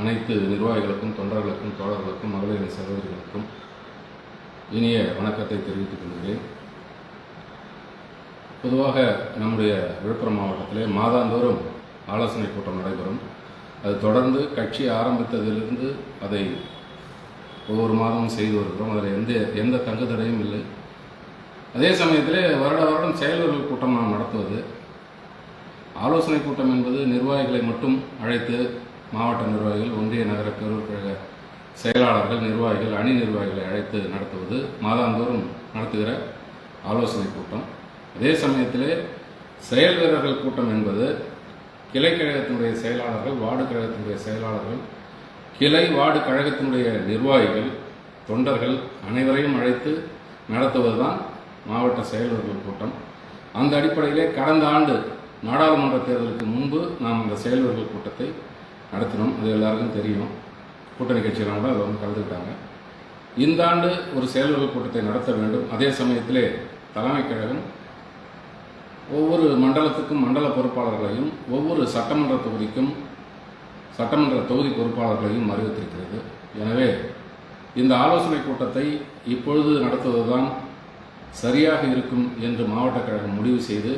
அனைத்து நிர்வாகிகளுக்கும் தொண்டர்களுக்கும் தோழர்களுக்கும் மகளிரின் சகோதரிகளுக்கும் இனிய வணக்கத்தை தெரிவித்துக் கொள்கிறேன். பொதுவாக நம்முடைய விழுப்புரம் மாவட்டத்திலே மாதாந்தோறும் ஆலோசனை கூட்டம் நடைபெறும். அது தொடர்ந்து கட்சி ஆரம்பித்ததிலிருந்து அதை ஒவ்வொரு மாதமும் செய்து வருகிறோம். அதில் எந்த எந்த தங்கு தடையும் இல்லை. அதே சமயத்தில் வருட வருடம் செயலர்கள் கூட்டம் நாம் நடத்துவது. ஆலோசனை கூட்டம் என்பது நிர்வாகிகளை மட்டும் அழைத்து மாவட்ட நிர்வாகிகள் ஒன்றிய நகர பேரூர் கழக செயலாளர்கள் நிர்வாகிகள் அணி நிர்வாகிகளை அழைத்து நடத்துவது மாதாந்தோறும் நடத்துகிற ஆலோசனை கூட்டம். அதே சமயத்திலே செயல் வீரர்கள் கூட்டம் என்பது கிளை கழகத்தினுடைய செயலாளர்கள் வார்டு கழகத்தினுடைய செயலாளர்கள் கிளை வார்டு கழகத்தினுடைய நிர்வாகிகள் தொண்டர்கள் அனைவரையும் அழைத்து நடத்துவதுதான் மாவட்ட செயலர்கள் கூட்டம். அந்த அடிப்படையிலே கடந்த ஆண்டு நாடாளுமன்ற தேர்தலுக்கு முன்பு நாம் அந்த செயல்வர்கள் கூட்டத்தை நடத்தினோம் அது எல்லாருக்கும் தெரியும். கூட்டணி கட்சியெல்லாம் கூட அதில் வந்து கலந்துக்கிட்டாங்க. இந்த ஆண்டு ஒரு செயல்வர்கள் கூட்டத்தை நடத்த வேண்டும். அதே சமயத்திலே தலைமை கழகம் ஒவ்வொரு மண்டலத்துக்கும் மண்டல பொறுப்பாளர்களையும் ஒவ்வொரு சட்டமன்ற தொகுதிக்கும் சட்டமன்ற தொகுதி பொறுப்பாளர்களையும் அறிவித்திருக்கிறது எனவே இந்த ஆலோசனை கூட்டத்தை இப்பொழுது நடத்துவதுதான் சரியாக இருக்கும் என்று மாவட்ட கழகம் முடிவு செய்து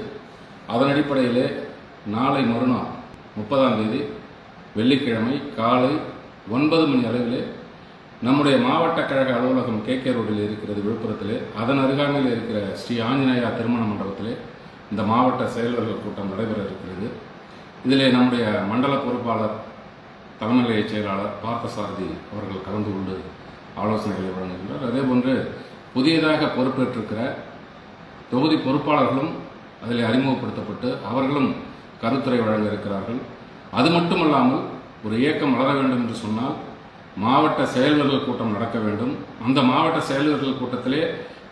அதன் அடிப்படையிலே நாளை மறுநாள் முப்பதாம் தேதி வெள்ளிக்கிழமை காலை ஒன்பது மணி அளவிலே நம்முடைய மாவட்ட கழக அலுவலகம் கே கே ரோடில் இருக்கிறது விழுப்புரத்திலே. அதன் அருகாமையில் இருக்கிற ஸ்ரீ ஆஞ்சநேயா திருமண மண்டபத்திலே இந்த மாவட்ட செயலர்கள் கூட்டம் நடைபெற இருக்கிறது. இதிலே நம்முடைய மண்டல பொறுப்பாளர் தலைமை செயலாளர் பார்த்தசாரதி அவர்கள் கலந்து கொண்டு ஆலோசனைகளை வழங்குகின்றார். அதேபோன்று புதியதாக பொறுப்பேற்றிருக்கிற தொகுதி பொறுப்பாளர்களும் அதில் அறிமுகப்படுத்தப்பட்டு அவர்களும் கருத்துரை வழங்க இருக்கிறார்கள். அது மட்டுமல்லாமல் ஒரு இயக்கம் வளர வேண்டும் என்று சொன்னால் மாவட்ட செயல்வர்கள் கூட்டம் நடக்க வேண்டும். அந்த மாவட்ட செயல்வர்கள் கூட்டத்திலே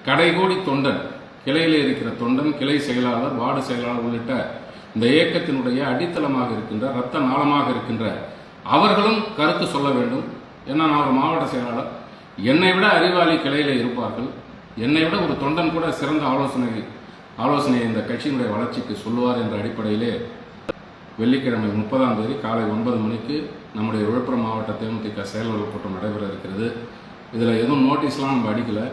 கடைகோடி தொண்டன் கிளையிலே இருக்கிற தொண்டன் கிளை செயலாளர் வார்டு செயலாளர் உள்ளிட்ட இந்த இயக்கத்தினுடைய அடித்தளமாக இருக்கின்ற இரத்த நாளமாக இருக்கின்ற அவர்களும் கருத்து சொல்ல வேண்டும். ஏன்னா நான் ஒரு மாவட்ட செயலாளர். என்னை விட அறிவாளி கிளையில இருப்பார்கள். என்னை விட ஒரு தொண்டன் கூட சிறந்த ஆலோசனை ஆலோசனையை இந்த கட்சியினுடைய வளர்ச்சிக்கு சொல்லுவார் என்ற அடிப்படையிலே வெள்ளிக்கிழமை முப்பதாம் தேதி காலை ஒன்பது மணிக்கு நம்முடைய விழுப்புரம் மாவட்ட தேமுதிக செயலர்கள் கூட்டம் நடைபெற இருக்கிறது. இதில் எதுவும் நோட்டீஸ்லாம் நம்ம அடிக்கலை.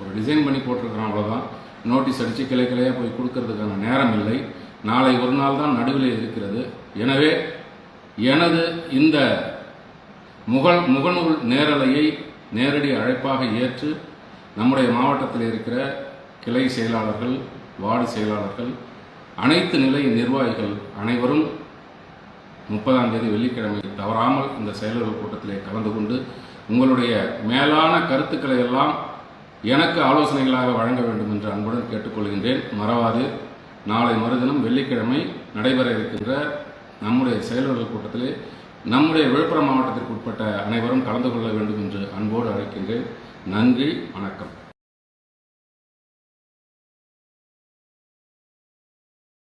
ஒரு டிசைன் பண்ணி போட்டிருக்கிறோம் அவ்வளோதான் நோட்டீஸ் அடித்து கிளை கிளையாக போய் கொடுக்கறதுக்கான நேரம் இல்லை. நாளை ஒரு நாள் தான் நடுவில் இருக்கிறது. எனவே எனது இந்த முகல் முகநூல் நேரலையை நேரடி அழைப்பாக ஏற்று நம்முடைய மாவட்டத்தில் இருக்கிற கிளை செயலாளர்கள் வார்டு செயலாளர்கள் அனைத்து நிலை நிர்வாகிகள் அனைவரும் முப்பதாம் தேதி வெள்ளிக்கிழமை தவறாமல் இந்த செயலர்கள் கூட்டத்திலே கலந்து கொண்டு உங்களுடைய மேலான கருத்துக்களை எல்லாம் எனக்கு ஆலோசனைகளாக வழங்க வேண்டும் என்று அன்புடன் கேட்டுக்கொள்கின்றேன். மறவாது. நாளை மறுதினம் வெள்ளிக்கிழமை நடைபெற இருக்கின்ற நம்முடைய செயலர்கள் கூட்டத்திலே நம்முடைய விழுப்புரம் மாவட்டத்திற்கு உட்பட்ட அனைவரும் கலந்து கொள்ள வேண்டும் என்று அன்போடு அழைக்கின்றேன். நன்றி. வணக்கம்.